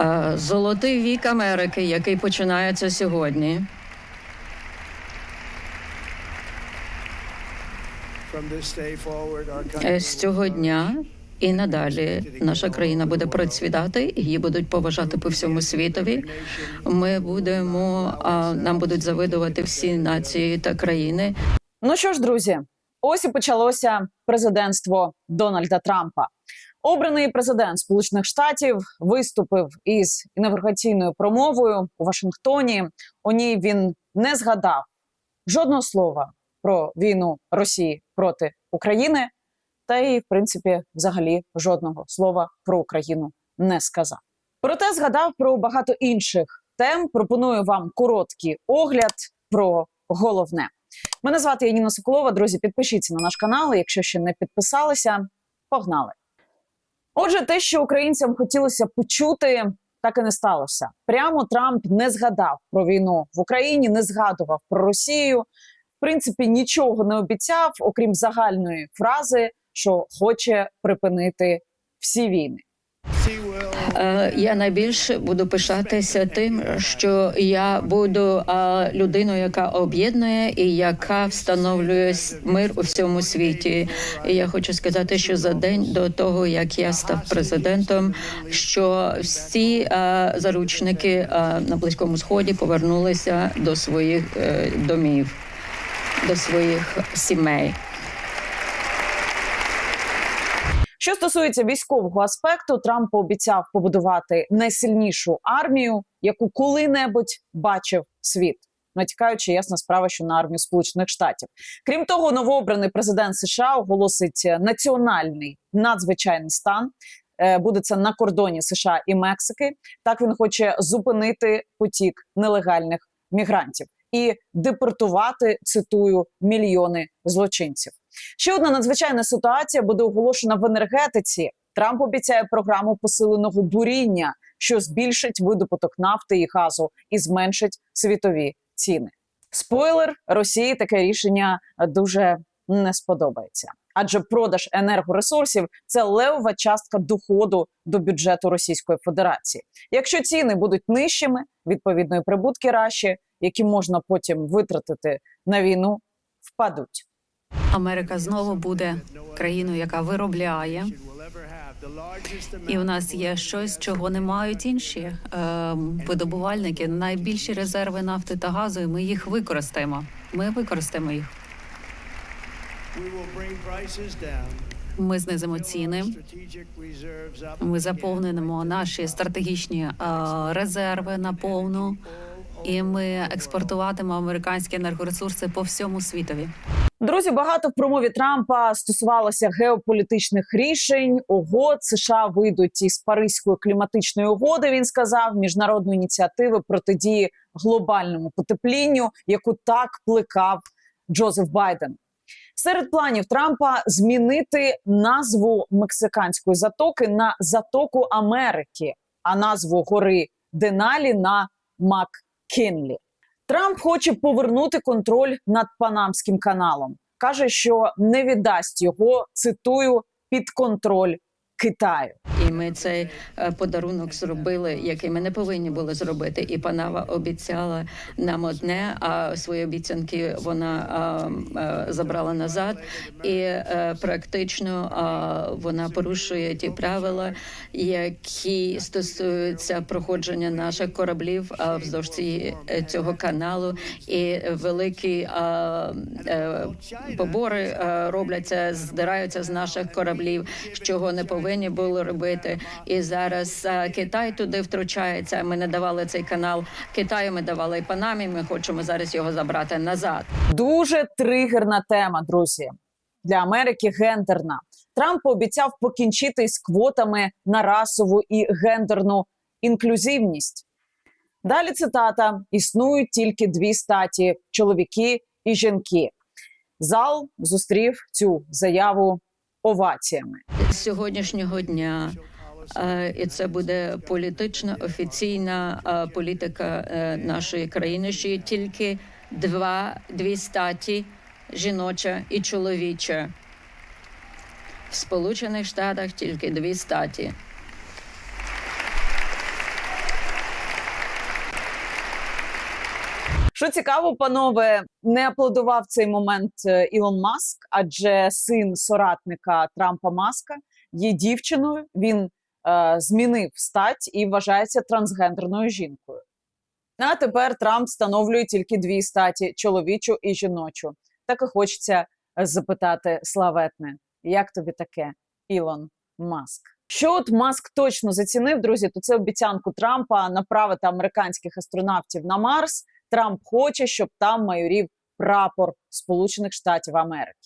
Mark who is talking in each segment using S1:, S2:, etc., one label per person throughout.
S1: Е, Золотий вік Америки, який починається сьогодні. Е, З цього дня і надалі наша країна буде процвітати, її будуть поважати по всьому світові. Ми будемо нам будуть завидувати всі нації та країни.
S2: Ну що ж, друзі, ось і почалося президентство Дональда Трампа. Обраний президент Сполучених Штатів виступив із інавгураційною промовою у Вашингтоні. У ній він не згадав жодного слова про війну Росії проти України, та й, в принципі, взагалі жодного слова про Україну не сказав. Проте згадав про багато інших тем. Пропоную вам короткий огляд про головне. Мене звати Яніна Соколова. Друзі, підпишіться на наш канал, якщо ще не підписалися. Погнали! Отже, те, що українцям хотілося почути, так і не сталося. Прямо Трамп не згадав про війну в Україні, не згадував про Росію. В принципі, нічого не обіцяв, окрім загальної фрази, що хоче припинити всі війни.
S1: Е, Я найбільше буду пишатися тим, що я буду е, людиною, яка об'єднує і яка встановлює мир у всьому світі. І я хочу сказати, що за день до того, як я став президентом, що всі е, заручники на близькому сході повернулися до своїх домів, до своїх сімей.
S2: Що стосується військового аспекту, Трамп пообіцяв побудувати найсильнішу армію, яку коли-небудь бачив світ. Натякаючи, ясна справа, що на армію Сполучених Штатів. Крім того, новообраний президент США оголосить національний надзвичайний стан. Е, Буде це на кордоні США і Мексики. Так він хоче зупинити потік нелегальних мігрантів і депортувати цитую мільйони злочинців. Ще одна надзвичайна ситуація буде оголошена в енергетиці. Трамп обіцяє програму посиленого буріння, що збільшить видобуток нафти і газу і зменшить світові ціни. Спойлер Росії таке рішення дуже не сподобається, адже продаж енергоресурсів це левова частка доходу до бюджету Російської Федерації. Якщо ціни будуть нижчими, відповідно і прибутки Раші, які можна потім витратити на війну, впадуть.
S3: Америка знову буде країною, яка виробляє, і у нас є щось, чого не мають інші е, видобувальники. Найбільші резерви нафти та газу. і Ми їх використаємо. Ми використаємо їх. Ми знизимо ціни. Ми заповнимо наші стратегічні е, резерви на повну, і ми експортуватимемо американські енергоресурси по всьому світові.
S2: Друзі, багато в промові Трампа стосувалося геополітичних рішень. Угод США вийдуть із Паризької кліматичної угоди. Він сказав міжнародної ініціативи протидії глобальному потеплінню, яку так плекав Джозеф Байден. Серед планів Трампа змінити назву мексиканської затоки на затоку Америки, а назву гори Деналі на Маккінлі. Трамп хоче повернути контроль над Панамським каналом. каже, що не віддасть його цитую під контроль Китаю.
S1: І ми цей е, подарунок зробили, який ми не повинні були зробити. І панава обіцяла нам одне, а свої обіцянки вона а, забрала назад. І е, практично вона порушує ті правила, які стосуються проходження наших кораблів вздовж е, цього каналу. І великі е, побори е, робляться, здираються з наших кораблів, чого не повинні були робити. І зараз е, Китай туди втручається. Ми не давали цей канал Китаю. Ми давали Панамі. Ми хочемо зараз його забрати назад.
S2: Дуже тригерна тема, друзі. Для Америки гендерна. Трамп пообіцяв покінчити із квотами на расову і гендерну інклюзивність. Далі цитата: існують тільки дві статі чоловіки і жінки. Зал зустрів цю заяву оваціями.
S1: Сьогоднішнього дня. І це буде політична офіційна політика е, нашої країни, що є тільки два дві статі жіноча і чоловіча. В Сполучених Штатах тільки дві статі.
S2: Що цікаво, панове, не аплодував цей момент е, Ілон Маск, адже син соратника Трампа Маска є дівчиною. Він е, змінив стать і вважається трансгендерною жінкою. А тепер Трамп встановлює тільки дві статі чоловічу і жіночу. Так і хочеться запитати славетне, як тобі таке, Ілон Маск? Що от Маск точно зацінив, друзі, то це обіцянку Трампа направити американських астронавтів на Марс. Трамп хоче, щоб там майорів прапор Сполучених Штатів Америки.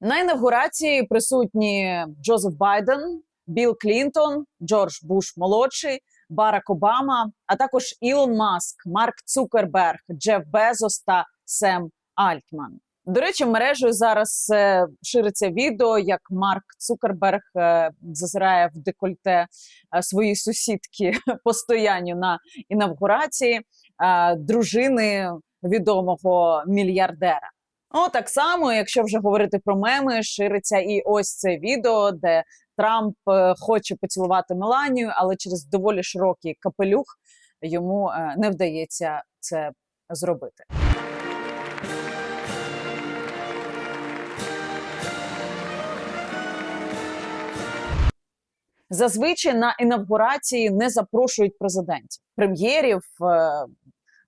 S2: На інавгурації присутні Джозеф Байден, Білл Клінтон, Джордж Буш молодший, Барак Обама, а також Ілон Маск, Марк Цукерберг, Джеф Безос та Сем Альтман. До речі, мережею зараз е, шириться відео, як Марк Цукерберг е, зазирає в декольте е, своєї сусідки постоянню на інавгурації дружини відомого мільярдера. О, так само, якщо вже говорити про меми, шириться і ось це відео, де Трамп хоче поцілувати Меланію, але через доволі широкий капелюх йому не вдається це зробити. Зазвичай на інавгурації не запрошують президентів, прем'єрів, е,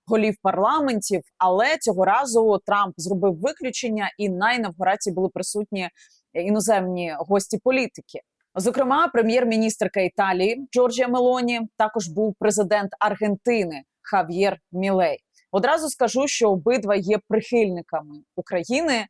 S2: голів парламентів. Але цього разу Трамп зробив виключення, і на інавгурації були присутні іноземні гості політики. Зокрема, прем'єр-міністрка Італії Джорджія Мелоні, також був президент Аргентини Хав'єр Мілей. Одразу скажу, що обидва є прихильниками України,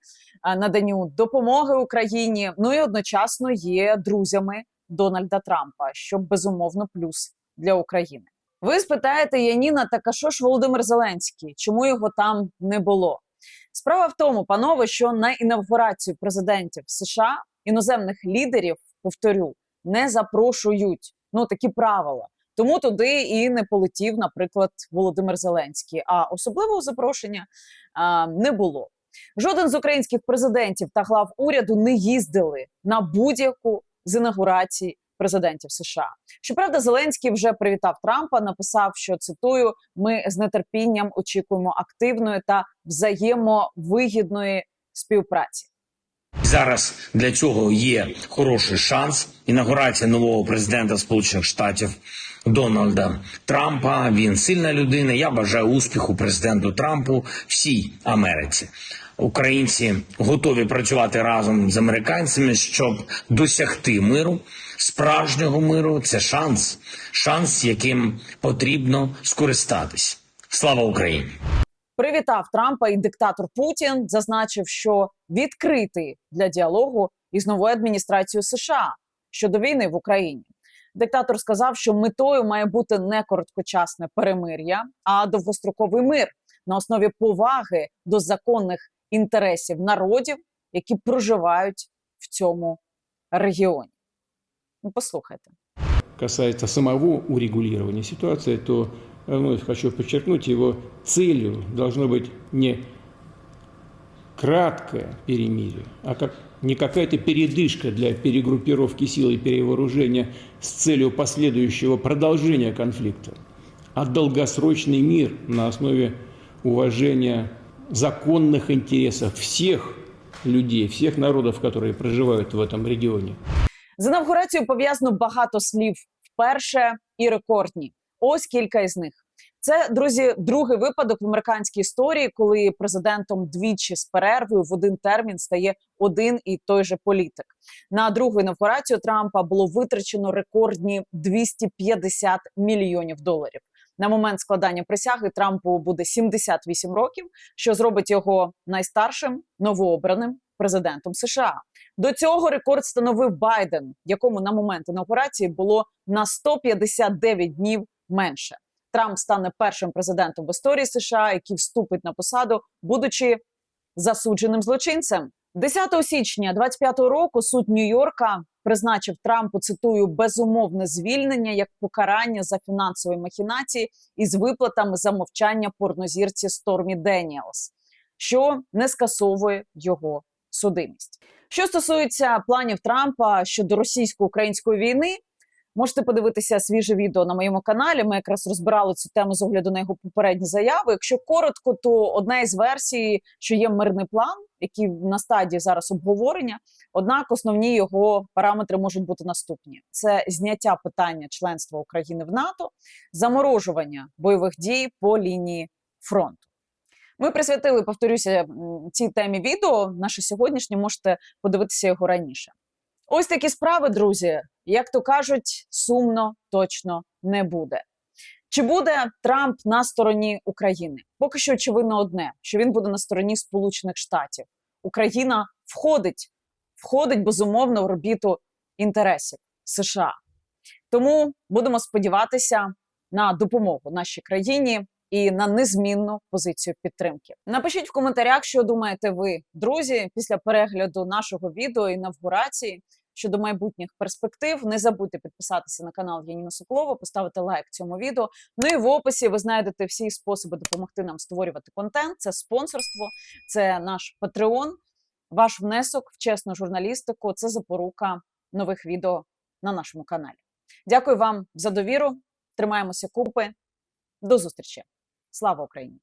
S2: наданню допомоги Україні. Ну і одночасно є друзями Дональда Трампа, що безумовно плюс для України. Ви спитаєте Яніна, так а що ж Володимир Зеленський? Чому його там не було? Справа в тому, панове, що на інавгурацію президентів США іноземних лідерів, повторю, не запрошують. Ну такі правила. Тому туди і не полетів, наприклад, Володимир Зеленський. А особливого запрошення а, не було. Жоден з українських президентів та глав уряду не їздили на будь-яку з інаугурацій президентів США. Щоправда, Зеленський вже привітав Трампа, написав, що цитую: ми з нетерпінням очікуємо активної та взаємовигідної співпраці.
S4: Зараз для цього є хороший шанс. Інаугурація нового президента Сполучених Штатів Дональда Трампа. Він сильна людина. Я бажаю успіху президенту Трампу всій Америці. Українці готові працювати разом з американцями, щоб досягти миру, справжнього миру. Це шанс, шанс, яким потрібно скористатись. Слава Україні!
S2: Привітав Трампа і диктатор Путін зазначив, що відкритий для діалогу із новою адміністрацією США щодо війни в Україні. Диктатор сказав, що метою має бути не короткочасне перемир'я, а довгостроковий мир на основі поваги до законних інтересів народів, які проживають в цьому регіоні. Ну, послухайте.
S5: касается самого урегулирования ситуации, то э, вновь хочу подчеркнуть, его целью должно быть не краткое перемирие, а как не какая-то передышка для перегруппировки сил и перевооружения с целью последующего продолжения конфликта, а долгосрочный мир на основе уважения законных интересов всех людей, всех народов, которые проживают в этом регионе.
S2: З інавгурацією пов'язано багато слів вперше і рекордні. Ось кілька із них. Це друзі, другий випадок в американській історії, коли президентом двічі з перервою в один термін стає один і той же політик. На другу інавгурацію Трампа було витрачено рекордні 250 мільйонів доларів. На момент складання присяги Трампу буде 78 років, що зробить його найстаршим новообраним президентом США. До цього рекорд становив Байден, якому на момент інаугурації було на 159 днів менше. Трамп стане першим президентом в історії США, який вступить на посаду, будучи засудженим злочинцем. 10 січня 25-го року суд Нью-Йорка призначив Трампу цитую безумовне звільнення як покарання за фінансові махінації із виплатами за мовчання порнозірці Стормі Деніелс, що не скасовує його судимість. Що стосується планів Трампа щодо російсько-української війни, Можете подивитися свіже відео на моєму каналі. Ми якраз розбирали цю тему з огляду на його попередні заяви. Якщо коротко, то одна із версій, що є мирний план, який на стадії зараз обговорення. Однак основні його параметри можуть бути наступні: це зняття питання членства України в НАТО, заморожування бойових дій по лінії фронту. Ми присвятили, повторюся, цій темі відео. Наше сьогоднішнє можете подивитися його раніше. Ось такі справи, друзі. Як то кажуть, сумно точно не буде. Чи буде Трамп на стороні України? Поки що очевидно одне: що він буде на стороні Сполучених Штатів. Україна входить, входить безумовно в орбіту інтересів США. Тому будемо сподіватися на допомогу нашій країні і на незмінну позицію підтримки. Напишіть в коментарях, що думаєте ви, друзі, після перегляду нашого відео інавгурації щодо майбутніх перспектив. Не забудьте підписатися на канал Яніна Соклова, поставити лайк цьому відео. Ну і в описі ви знайдете всі способи допомогти нам створювати контент. Це спонсорство, це наш Патреон. Ваш внесок в чесну журналістику це запорука нових відео на нашому каналі. Дякую вам за довіру. Тримаємося купи. До зустрічі. Слава Україні!